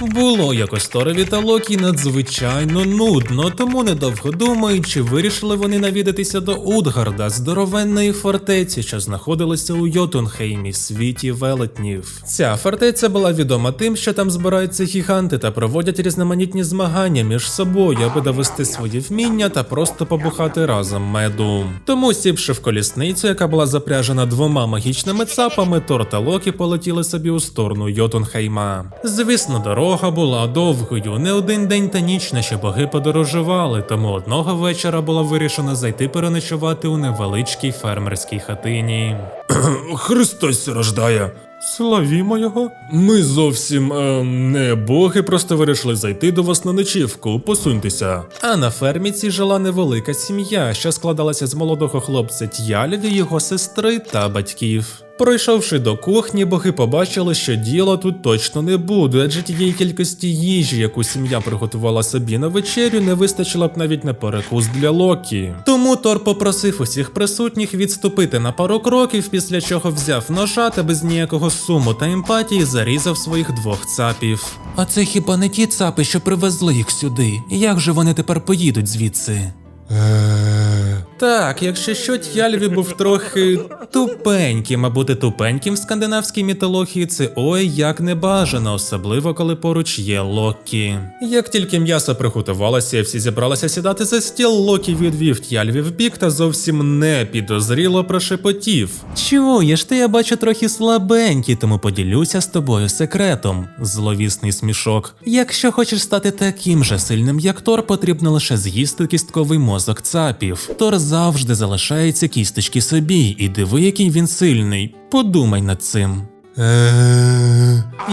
Було якось Торові та Локі надзвичайно нудно, тому недовго думаючи, вирішили вони навідатися до Утгарда, здоровенної фортеці, що знаходилася у Йотунхеймі, світі велетнів. Ця фортеця була відома тим, що там збираються гіганти та проводять різноманітні змагання між собою, аби довести свої вміння та просто побухати разом меду. Тому, сівши в колісницю, яка була запряжена двома магічними цапами, Тор та Локі полетіли собі у сторону Йотунхейма. Звісно, дорога була довгою, не один день та ніч наші боги подорожували, тому одного вечора було вирішено зайти переночувати у невеличкій фермерській хатині. Христос рождає. Славімо його. Ми зовсім е, не боги, просто вирішили зайти до вас на ночівку, посуньтеся. А на фермі цій жила невелика сім'я, що складалася з молодого хлопця Т'яльві, його сестри та батьків. Пройшовши до кухні, боги побачили, що діла тут точно не буде, адже тієї кількості їжі, яку сім'я приготувала собі на вечерю, не вистачило б навіть на перекус для Локі. Тому Тор попросив усіх присутніх відступити на пару кроків, після чого взяв ножа та без ніякого суму та емпатії зарізав своїх двох цапів. А це хіба не ті цапи, що привезли їх сюди? Як же вони тепер поїдуть звідси? Так, якщо що, Т'яльві був трохи тупеньким, а бути тупеньким в скандинавській мітології це ой як не бажано, особливо коли поруч є Локі. Як тільки м'ясо приготувалося і всі зібралися сідати за стіл, Локі відвів Т'яльві в бік та зовсім не підозріло прошепотів. Чуєш, ти я бачу трохи слабенький, тому поділюся з тобою секретом. Зловісний смішок. Якщо хочеш стати таким же сильним, як Тор, потрібно лише з'їсти кістковий мозок цапів. Тор завжди залишається кісточки собі, і диви, який він сильний. Подумай над цим.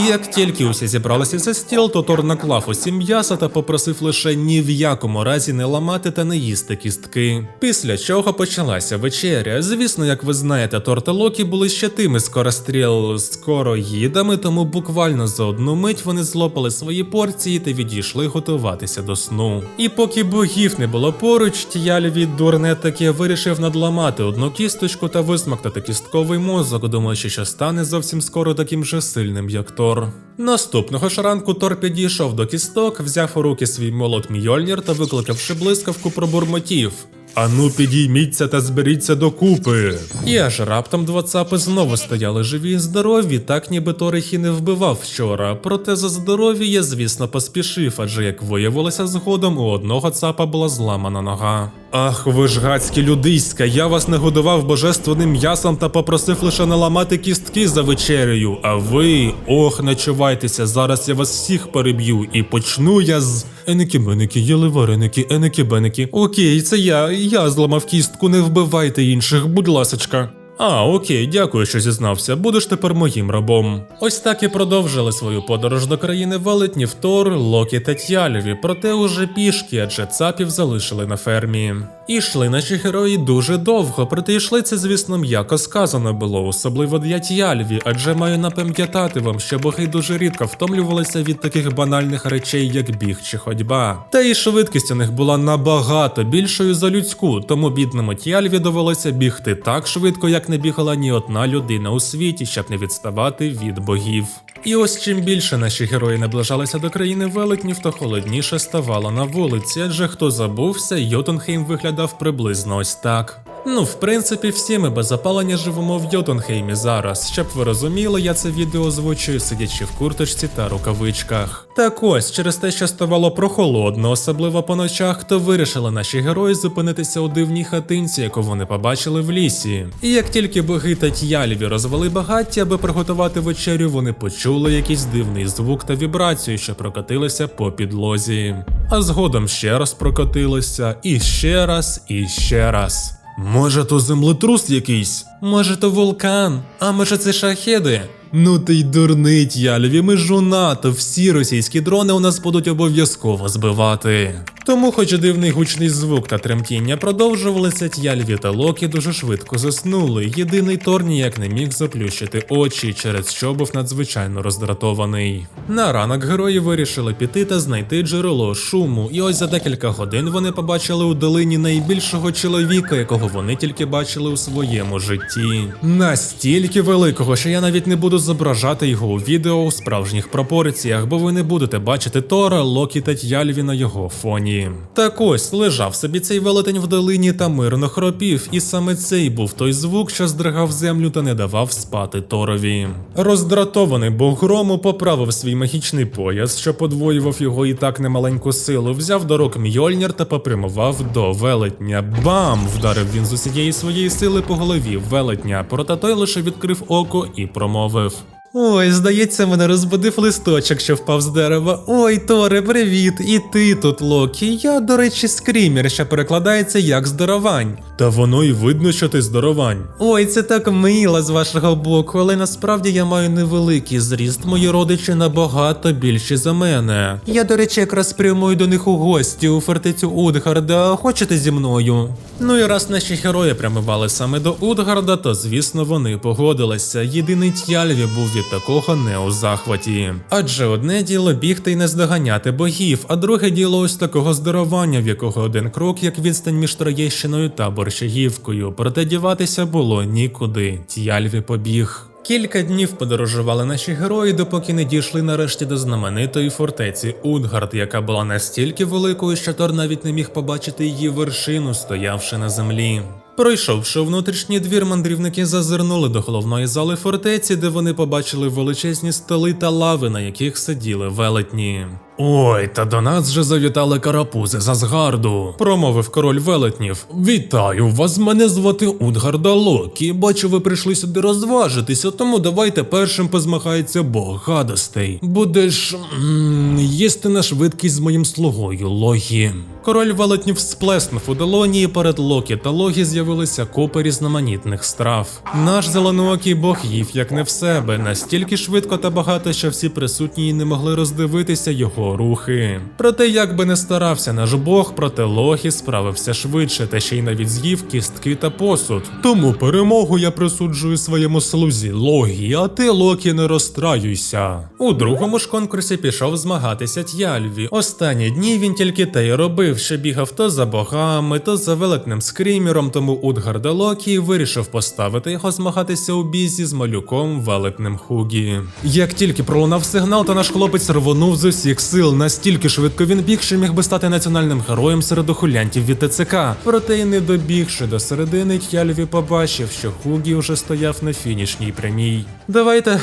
Як тільки усі зібралися за стіл, то Тор наклав усі м'яса та попросив лише ні в якому разі не ламати та не їсти кістки. Після чого почалася вечеря. Звісно, як ви знаєте, Тор та Локі були ще тими скоростріл скороїдами, тому буквально за одну мить вони злопали свої порції та відійшли готуватися до сну. І поки богів не було поруч, Тіяльві дурне таки вирішив надламати одну кісточку та висмоктати кістковий мозок, думаючи, що стане зовсім скоро таким же сильним, як Тор. Наступного ж ранку Тор підійшов до кісток, взяв у руки свій молот Мьольнір та викликавши блискавку, пробурмотів. Ану, підійміться та зберіться докупи. І аж раптом два цапи знову стояли живі і здорові, так ніби Тор їх і не вбивав вчора. Проте за здоров'я я, звісно, поспішив, адже як виявилося згодом, у одного цапа була зламана нога. Ах, ви ж гацькі людиська, я вас не годував божественним м'ясом та попросив лише не ламати кістки за вечерею. А ви, ох, начувайтеся, зараз я вас всіх переб'ю і почну я з. Еники беники, їли вареники, еники беники. Окей, це я, я зламав кістку, не вбивайте інших, будь ласочка. А, окей, дякую, що зізнався. Будеш тепер моїм рабом. Ось так і продовжили свою подорож до країни велетнів Тор, Локі та Т'яльві, проте уже пішки, адже цапів залишили на фермі. І йшли наші герої дуже довго, проте йшли це, звісно, м'яко сказано було, особливо для Т'яльві, адже маю напам'ятати вам, що боги дуже рідко втомлювалися від таких банальних речей, як біг чи ходьба. Та і швидкість у них була набагато більшою за людську, тому бідному Т'яльві довелося бігти так швидко, як не бігала ні одна людина у світі, щоб не відставати від богів. І ось чим більше наші герої наближалися до країни велетнів, то холодніше ставало на вулиці, адже хто забувся, Йотунхейм виглядав приблизно ось так. Ну, в принципі, всі ми без запалення живемо в Йотунхеймі зараз. Щоб ви розуміли, я це відео озвучую, сидячи в курточці та рукавичках. Так ось, через те, що ставало прохолодно, особливо по ночах, то вирішили наші герої зупинитися у дивній хатинці, яку вони побачили в лісі. І як тільки боги та т'яліві розвели багаття, аби приготувати вечерю, вони почули якийсь дивний звук та вібрацію, що прокотилися по підлозі. А згодом ще раз прокотилися, і ще раз, і ще раз. Може, то землетрус якийсь? Може, то вулкан? А може це шахеди? Ну ти й дурнить, Яльві, ми ж у НАТО, всі російські дрони у нас будуть обов'язково збивати. Тому, хоч дивний гучний звук та тремтіння продовжувалися, Т'яльві та Локі дуже швидко заснули. Єдиний Тор ніяк не міг заплющити очі, через що був надзвичайно роздратований. На ранок герої вирішили піти та знайти джерело шуму, і ось за декілька годин вони побачили у долині найбільшого чоловіка, якого вони тільки бачили у своєму житті. Настільки великого, що я навіть не буду зображати його у відео у справжніх пропорціях, бо ви не будете бачити Тора, Локі та Т'яльві на його фоні. Так ось лежав собі цей велетень в долині та мирно хропів, і саме цей був той звук, що здригав землю та не давав спати Торові. Роздратований бог грому поправив свій магічний пояс, що подвоював його і так немаленьку силу, взяв до рук Мьольнір та попрямував до велетня. Бам! Вдарив він з усієї своєї сили по голові велетня, проте той лише відкрив око і промовив. Ой, здається, мене розбудив листочок, що впав з дерева. Ой, Торе, привіт! І ти тут, Локі. Я, до речі, скрімер, що перекладається як здоровань. Та воно й видно, що ти здоровань. Ой, це так мило з вашого боку, але насправді я маю невеликий зріст. Мої родичі набагато більші за мене. Я, до речі, якраз прямую до них у гості у фортецю Удгарда. Хочете зі мною? Ну і раз наші герої прямували саме до Удгарда, то звісно вони погодилися. Єдиний Т'яльві був від такого не у захваті. Адже одне діло бігти й не здоганяти богів, а друге діло ось такого здоровання, в якого один крок, як відстань між Троєщиною та Борщагівкою. Проте діватися було нікуди. Т'яльві побіг. Кілька днів подорожували наші герої, допоки не дійшли нарешті до знаменитої фортеці Утгард, яка була настільки великою, що Тор навіть не міг побачити її вершину, стоявши на землі. Пройшовши внутрішній двір, мандрівники зазирнули до головної зали фортеці, де вони побачили величезні столи та лави, на яких сиділи велетні. Ой, та до нас же завітали карапузи з Асгарду, промовив король велетнів. Вітаю вас, мене звати Утгарда Локі. Бачу, ви прийшли сюди розважитися, тому давайте першим позмахається Бог гадостей. Будеш м, їсти на швидкість з моїм слугою, Логі. Король велетнів сплеснув у долоні, і перед Локі та Логі з'явилися купи різноманітних страв. Наш зеленоокий бог їв як не в себе, настільки швидко та багато, що всі присутні не могли роздивитися його рухи. Проте, як би не старався наш бог, проте Логі справився швидше, та ще й навіть з'їв кістки та посуд. Тому перемогу я присуджую своєму слузі Логі, а ти, Локі, не розстраюйся. У другому ж конкурсі пішов змагатися Т'яльві. Останні дні він тільки те й робив, що бігав то за богами, то за велетним скрімером, тому Утгарда Локі вирішив поставити його змагатися у бізі з малюком велетним Хугі. Як тільки пролунав сигнал, то наш хлопець рвонув з усіх сил. Настільки швидко він біг, що міг би стати національним героєм серед охулянтів від ТЦК. Проте й не добігши до середини, Т'яльві побачив, що Хугі вже стояв на фінішній прямій. Давайте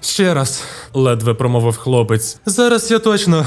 ще раз, ледве промовив хлопець. Зараз я точно.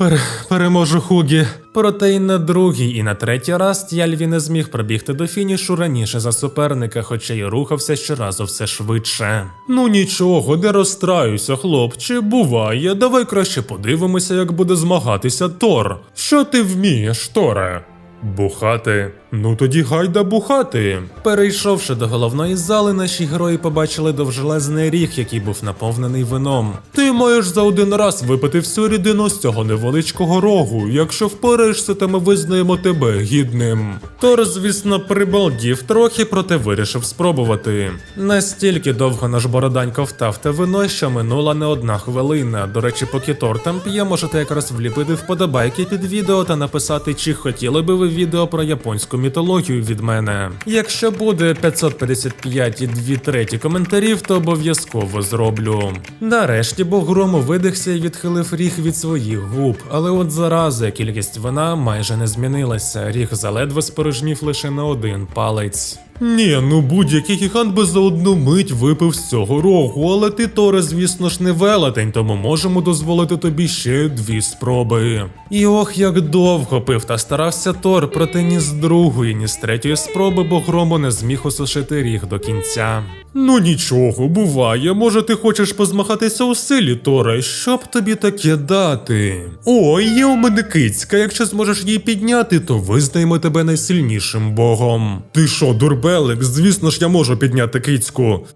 Пере, переможу Хугі. Проте й на другий, і на третій раз Т'яльві не зміг пробігти до фінішу раніше за суперника, хоча й рухався щоразу все швидше. Ну нічого, не розстраюся, хлопче, буває. Давай краще подивимося, як буде змагатися Тор. Що ти вмієш, Торе? Бухати. Ну тоді гайда бухати. Перейшовши до головної зали, наші герої побачили довжелезний ріг, який був наповнений вином. Ти маєш за один раз випити всю рідину з цього невеличкого рогу. Якщо впораєшся, то ми визнаємо тебе гідним. Тор, звісно, прибалдів трохи, проте вирішив спробувати. Настільки довго наш бородань ковтав те вино, що минула не одна хвилина. До речі, поки Тор там п'є, можете якраз вліпити вподобайки під відео та написати, чи хотіли би ви відео про японську мітологію від мене. Якщо буде 555 і 2 треті коментарів, то обов'язково зроблю. Нарешті бог грому видихся і відхилив ріг від своїх губ, але от зарази кількість вина майже не змінилася. Ріг заледве спорожнів лише на один палець. Ні, ну будь-який гігант би за одну мить випив з цього рогу, але ти, Торе, звісно ж, не велетень, тому можемо дозволити тобі ще дві спроби. І ох, як довго пив та старався Тор, проте ні з другої, ні з третьої спроби, бо грому не зміг осушити ріг до кінця. Ну нічого, буває. Може, ти хочеш позмахатися у силі, Торе, щоб тобі таке дати. Ой, є у мене кицька, якщо зможеш її підняти, то визнаємо тебе найсильнішим богом. Ти що, дурбелик? Звісно ж, я можу підняти кицьку.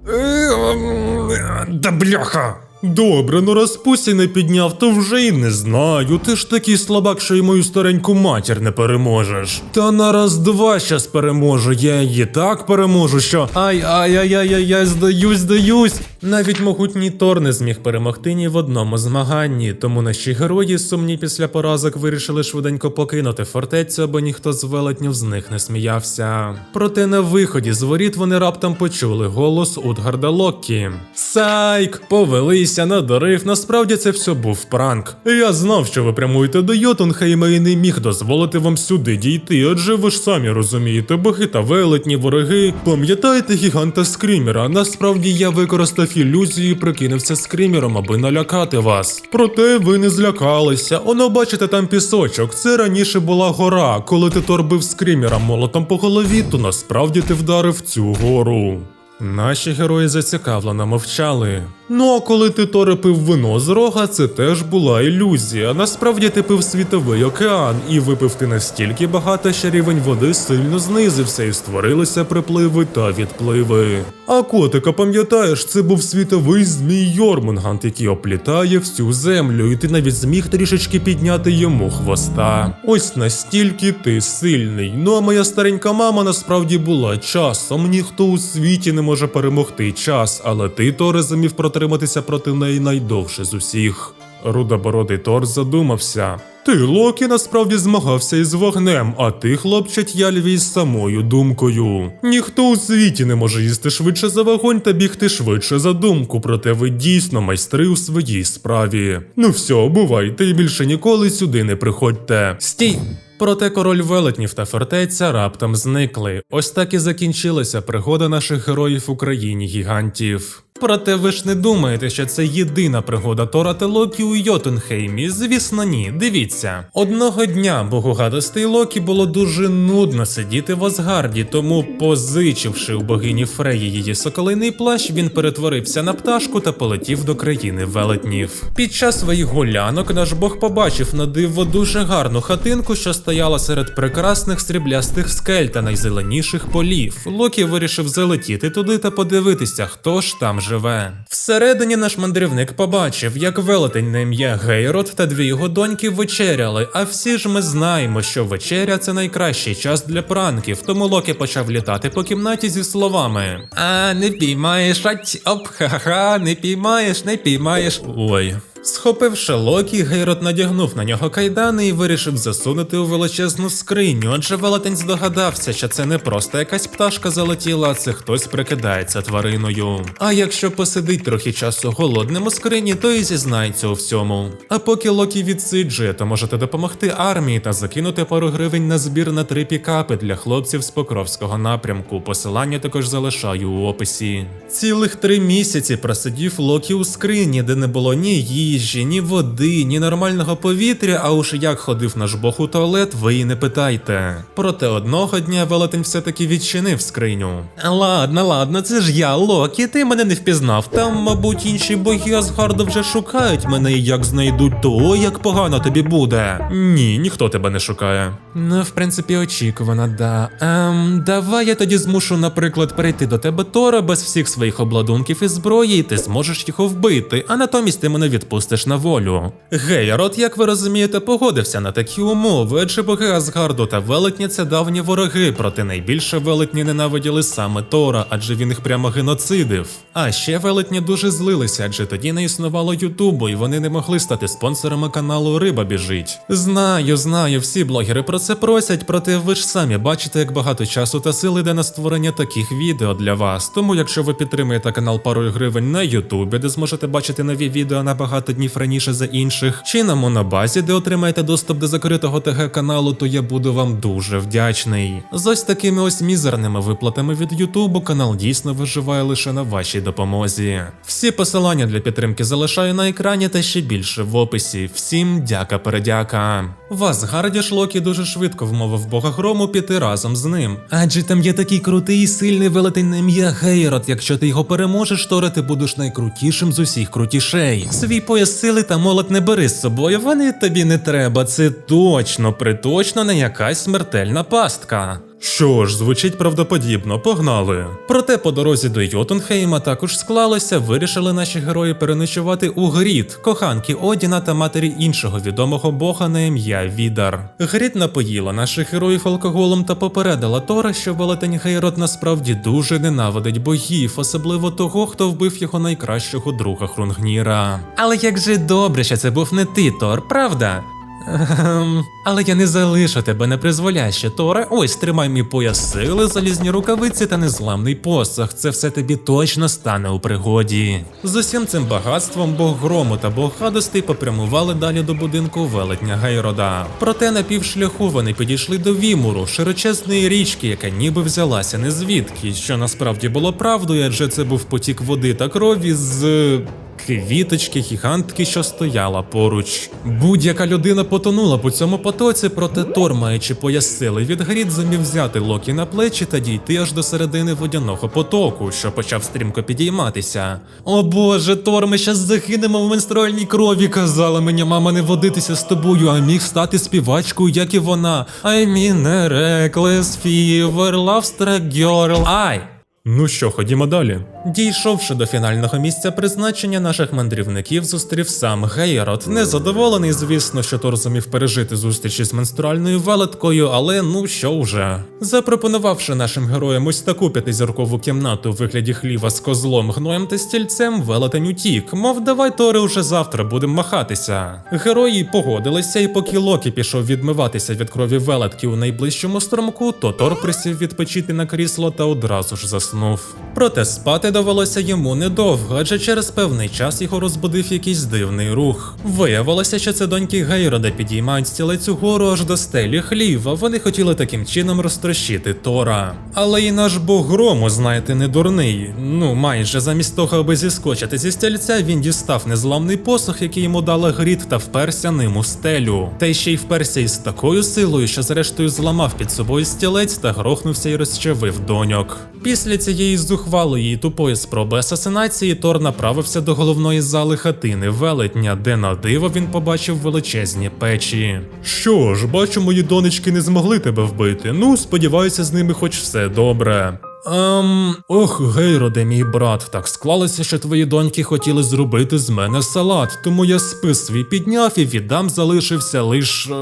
Да бляха! Добре, ну раз Пусі не підняв, то вже й не знаю. Ти ж такий слабак, що й мою стареньку матір не переможеш. Та на раз два щас переможу, я її так переможу, що ай ай ай ай ай здаюсь, здаюсь. Навіть могутній Тор не зміг перемогти ні в одному змаганні, тому наші герої сумні після поразок вирішили швиденько покинути фортецю, аби ніхто з велетнів з них не сміявся. Проте на виході з воріт вони раптом почули голос Утгарда Локкі. Сайк! Повелися, надурив, насправді це все був пранк. Я знав, що ви прямуєте до Йотунхейма і не міг дозволити вам сюди дійти, адже ви ж самі розумієте, боги та велетні вороги. Пам'ятаєте гіганта Скрімера? Насправді я використав ілюзію і прикинувся скрімером, аби налякати вас. Проте ви не злякалися. Оно бачите там пісочок. Це раніше була гора. Коли ти торбив скрімера молотом по голові, то насправді ти вдарив цю гору. Наші герої зацікавлено мовчали. Ну а коли ти торепив вино з рога, це теж була ілюзія. Насправді ти пив світовий океан, і випив ти настільки багато, що рівень води сильно знизився і створилися припливи та відпливи. А котика, пам'ятаєш, це був світовий змій Йормунгант, який оплітає всю землю, і ти навіть зміг трішечки підняти йому хвоста. Ось настільки ти сильний. Ну а моя старенька мама насправді була часом. Ніхто у світі не може перемогти час, але ти, Торе, зумів протриматися проти неї найдовше з усіх. Рудобородий Тор задумався. Ти, Локі, насправді змагався із вогнем, а ти, хлопчать, Яльвій, з самою думкою. Ніхто у світі не може їсти швидше за вогонь та бігти швидше за думку, проте ви дійсно майстри у своїй справі. Ну все, бувайте і більше ніколи сюди не приходьте. Стій! Проте король велетнів та фортеця раптом зникли. Ось так і закінчилася пригода наших героїв в Україні гігантів. Проте ви ж не думаєте, що це єдина пригода Тора та Локі у Йотунхеймі? Звісно, ні. Дивіться. Одного дня богу гадостей Локі було дуже нудно сидіти в Асгарді, тому, позичивши у богині Фреї її соколиний плащ, він перетворився на пташку та полетів до країни велетнів. Під час своїх гулянок наш бог побачив на диво дуже гарну хатинку, що стояла серед прекрасних сріблястих скель та найзеленіших полів. Локі вирішив залетіти туди та подивитися, хто ж там живе. Всередині наш мандрівник побачив, як велетень на ім'я Гейрот та дві його доньки вечеряли. А всі ж ми знаємо, що вечеря це найкращий час для пранків, тому Локі почав літати по кімнаті зі словами: А не піймаєш, ать, оп, ха-ха, не піймаєш, не піймаєш. Ой. Схопивши Локі, Гейрот надягнув на нього кайдани і вирішив засунути у величезну скриню, адже велетень здогадався, що це не просто якась пташка залетіла, а це хтось прикидається твариною. А якщо посидить трохи часу голодним у скрині, то і зізнається у всьому. А поки Локі відсиджує, то можете допомогти армії та закинути пару гривень на збір на три пікапи для хлопців з Покровського напрямку. Посилання також залишаю у описі. Цілих три місяці просидів Локі у скрині, де не було ні їжі, ні води, ні нормального повітря. А уж як ходив наш бог у туалет, ви і не питайте. Проте одного дня велетень все-таки відчинив скриню. Ладно, ладно, це ж я, Локі, ти мене не впізнав. Там, мабуть, інші боги Асгарду вже шукають мене, і як знайдуть, то ой, як погано тобі буде. Ні, ніхто тебе не шукає. Ну, в принципі, очікувано, да. Ем, давай я тоді змушу, наприклад, прийти до тебе Тора без всіх своїх обладунків і зброї, і ти зможеш його вбити, а натомість ти мене відпустиш на волю. Гейрот, як ви розумієте, погодився на такі умови, адже боги Асгарду та велетні це давні вороги, проте найбільше велетні ненавиділи саме Тора, адже він їх прямо геноцидив. А ще велетні дуже злилися, адже тоді не існувало Ютубу, і вони не могли стати спонсорами каналу Риба біжить. Знаю, знаю, всі блогери про це просять, проте ви ж самі бачите, як багато часу та сил іде на створення таких відео для вас. Тому, якщо ви підтримуєте канал парою гривень на Ютубі, де зможете бачити нові відео на багато днів раніше за інших, чи на монобазі, де отримаєте доступ до закритого ТГ каналу, то я буду вам дуже вдячний. З ось такими ось мізерними виплатами від Ютубу канал дійсно виживає лише на вашій допомозі. Всі посилання для підтримки залишаю на екрані та ще більше в описі. Всім дяка передяка. Вас Гарді Шлокі дуже швидко вмовив бога грому піти разом з ним. Адже там є такий крутий і сильний велетень на ім'я Гейрот. Якщо ти його переможеш, то ти будеш найкрутішим з усіх крутішей. Свій пояс сили та молот не бери з собою, вони тобі не треба. Це точно, приточно не якась смертельна пастка. Що ж, звучить правдоподібно, погнали. Проте по дорозі до Йотунхейма також склалося, вирішили наші герої переночувати у Грід, коханки Одіна та матері іншого відомого бога на ім'я Відар. Грід напоїла наших героїв алкоголем та попередила Тора, що велетень Гейрот насправді дуже ненавидить богів, особливо того, хто вбив його найкращого друга Хрунгніра. Але як же добре, що це був не ти, Тор, правда? Ем, але я не залишу тебе непризволяще, Торе. Ось тримай мій пояс сили, залізні рукавиці та незламний посох. Це все тобі точно стане у пригоді. З усім цим багатством бог грому та бог гадостей попрямували далі до будинку велетня Гейрода. Проте на півшляху вони підійшли до Вімуру, широчезної річки, яка ніби взялася не звідки, що насправді було правдою, адже це був потік води та крові з. Квіточки гігантки, що стояла поруч. Будь-яка людина потонула по цьому потоці, проте Тор, маючи пояс сили від грід, взяти Локі на плечі та дійти аж до середини водяного потоку, що почав стрімко підійматися. О боже, Тор, ми щас загинемо в менструальній крові. Казала мені мама не водитися з тобою, а міг стати співачкою, як і вона. I mean a reckless fever, love girl. Ай! Ну що, ходімо далі. Дійшовши до фінального місця призначення наших мандрівників, зустрів сам Гейрот. Незадоволений, звісно, що Тор зумів пережити зустріч із менструальною велеткою, але ну що вже. Запропонувавши нашим героям ось таку п'ятизіркову кімнату в вигляді хліва з козлом, гноєм та стільцем, велетень утік. Мов давай Торе уже завтра будемо махатися. Герої погодилися, і поки Локі пішов відмиватися від крові велетки у найближчому стромку, то Тор присів відпочити на крісло та одразу ж заснув. Проте спати довелося йому недовго, адже через певний час його розбудив якийсь дивний рух. Виявилося, що це доньки Гейрода підіймають стілець угору аж до стелі хліва. Вони хотіли таким чином розтрощити Тора. Але і наш бог грому, знаєте, не дурний. Ну, майже замість того, аби зіскочити зі стільця, він дістав незламний посох, який йому дала грід, та вперся ним у стелю. Та й ще й вперся із такою силою, що зрештою зламав під собою стілець та грохнувся і розчавив доньок. Після цієї зухвалої і тупої спроби асасинації Тор направився до головної зали хатини велетня, де на диво він побачив величезні печі. Що ж, бачу, мої донечки не змогли тебе вбити. Ну, сподіваюся, з ними хоч все добре. Ем, ох, Гейроде, мій брат, так склалося, що твої доньки хотіли зробити з мене салат, тому я спис свій підняв і віддам залишився лиш. Е,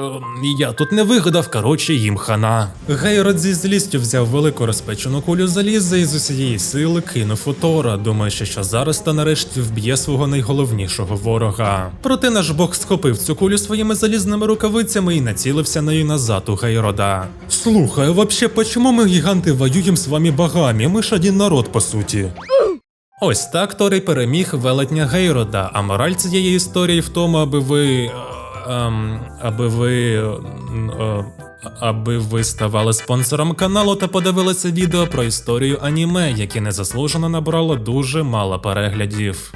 я тут не вигадав, коротше, їм хана. Гейрод зі злістю взяв велику розпечену кулю заліза і з усієї сили кинув у Тора, думаючи, що зараз та нарешті вб'є свого найголовнішого ворога. Проте наш бог схопив цю кулю своїми залізними рукавицями і націлився нею назад у Гейрода. Слухай, вообще, почему ми гіганти воюємо з вами богами? Ми ж один народ, по суті. Ось так Торий переміг велетня Гейрода, а мораль цієї історії в тому, аби ви. е, ем, аби ви. е, аби ви ставали спонсором каналу та подивилися відео про історію аніме, яке незаслужено набрало дуже мало переглядів.